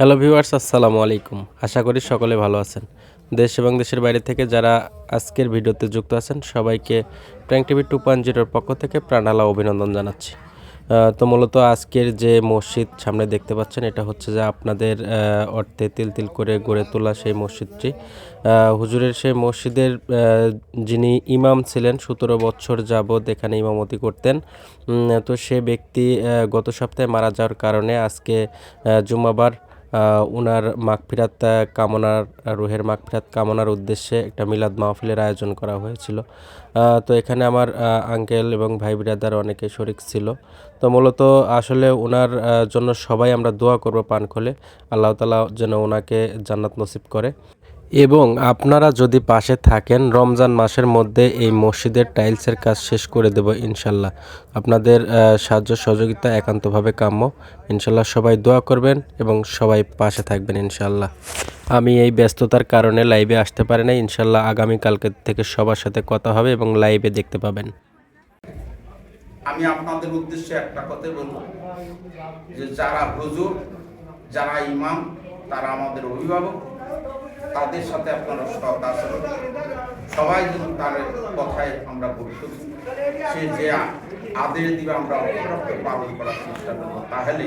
Hello viewers আসসালামু আলাইকুম। আশা করি সকলে ভালো আছেন। দেশ এবং দেশের বাইরে থেকে যারা আজকের ভিডিওতে যুক্ত আছেন, সবাইকে প্র্যাঙ্ক টিভি টু পয়েন্ট জিরোর পক্ষ থেকে প্রাণালা অভিনন্দন জানাচ্ছি। তো মূলত আজকের যে মসজিদ সামনে দেখতে পাচ্ছেন, এটা হচ্ছে যে আপনাদের অর্থে তিল তিল করে গড়ে তোলা সেই মসজিদটি। হুজুরের সেই মসজিদের যিনি ইমাম ছিলেন, সতেরো বছর যাবৎ এখানে ইমামতি করতেন। তো সে ব্যক্তি গত সপ্তাহে মারা যাওয়ার কারণে আজকে জুম্মাবার উনার মাগফিরাত কামনার, রুহের মাগফিরাত কামনার উদ্দেশ্যে একটা মিলাদ মাহফিলের আয়োজন করা হয়েছিল। তো এখানে আমার আঙ্কেল এবং ভাই বিরাদার অনেকে শরিক ছিল। তো মূলত আসলে ওনার জন্য সবাই আমরা দোয়া করব পান খোলে আল্লাহ তালা যেন ওনাকে জান্নাত নসিব করে। এবং আপনারা যদি পাশে থাকেন, রমজান মাসের মধ্যে এই মসজিদের টাইলসের কাজ শেষ করে দেব ইনশাল্লাহ। আপনাদের সাহায্য সহযোগিতা একান্তভাবে কাম্য। ইনশাল্লাহ সবাই দোয়া করবেন এবং সবাই পাশে থাকবেন ইনশাল্লাহ। আমি এই ব্যস্ততার কারণে লাইভে আসতে পারি না ইনশাল্লাহ আগামীকালকে থেকে সবার সাথে কথা হবে এবং লাইভে দেখতে পাবেন। আমি আপনাদের উদ্দেশ্যে একটা কথা বলব। যে যারা হুজুর, যারা ইমাম, তারা আমাদের অভিভাবক। তাদের সাথে আপনারা সৎ আচরণ সবাই যেন তার কথায় আমরা গুরুত্ব দিই। সে যে আদেশ দিবে আমরা অপরাধকে পালন করার চেষ্টা করব। তাহলে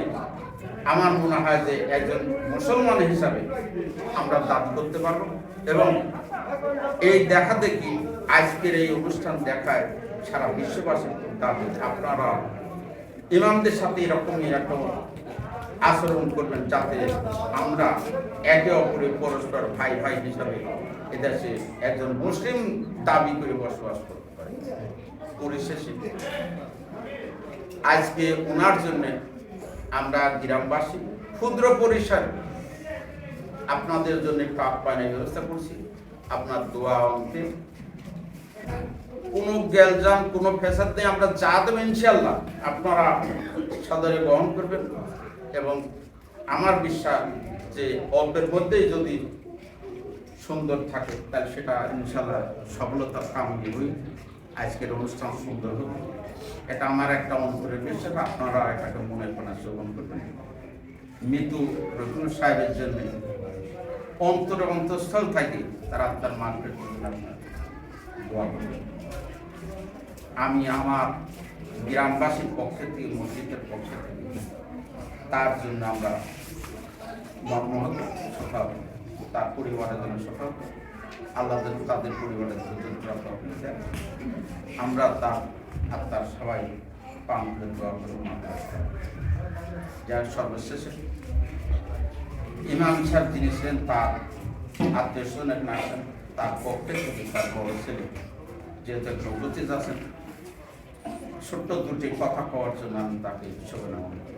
আমার মনে হয় যে একজন মুসলমান হিসাবে আমরা দাবি করতে পারব এবং এই দেখা দেখি আজকের এই অনুষ্ঠান দেখায় সারা বিশ্ববাসীর দাবি। আপনারা ইমামদের সাথে এরকমই এরকম আচরণ করবেন যাতে আমরা একে অপরে পরস্পর ভাই ভাই হিসাবে এদেশে একজন মুসলিম দাবি করে বসবাস করতে পারি। পরিশেষে আজকে ওনার জন্য আমরা গ্রামবাসী ক্ষুদ্র পরিসর আপনাদের জন্য একটু আপ্যায়নের ব্যবস্থা করছি। আপনার দোয়া অন্তে কোনো গ্যালজাম কোনো ফেসাদ নেই। আমরা যা দেবো ইনশাল্লাহ আপনারা সদরে গ্রহণ করবেন। এবং আমার বিশ্বাস যে অল্পের মধ্যেই যদি সুন্দর থাকে, তাহলে সেটা ইনশাল্লাহ সফলতা কামনি হই আজকের অনুষ্ঠান সুন্দর হবে এটা আমার একটা অন্তরের বিশ্বাস আপনারা এটাকে মনে করার শ্রবণ করবেন। মৃত্যু রফিকুল সাহেবের জন্য অন্তর অন্তঃস্থল থাকে তারা দোয়া করবেন। আমি আমার গ্রামবাসীর পক্ষে থেকে, মসজিদের পক্ষে থেকে তার জন্য আমরা মর্মহত সকাল তার পরিবারের জন্য সকাল আল্লাহ তাদের পরিবারের জন্য। আমরা তার আত্মার সবাই পান করে যার সর্বশেষে ইমাম সাহেব যিনি ছিলেন, তার আত্মীয় স্বজন না আছেন তার পক্ষে থেকে তার বড় ছেলে যেহেতু একটা উপস্থিত আছেন, ছোট্ট দুটি কথা কওয়ার জন্য আমি তাকে করি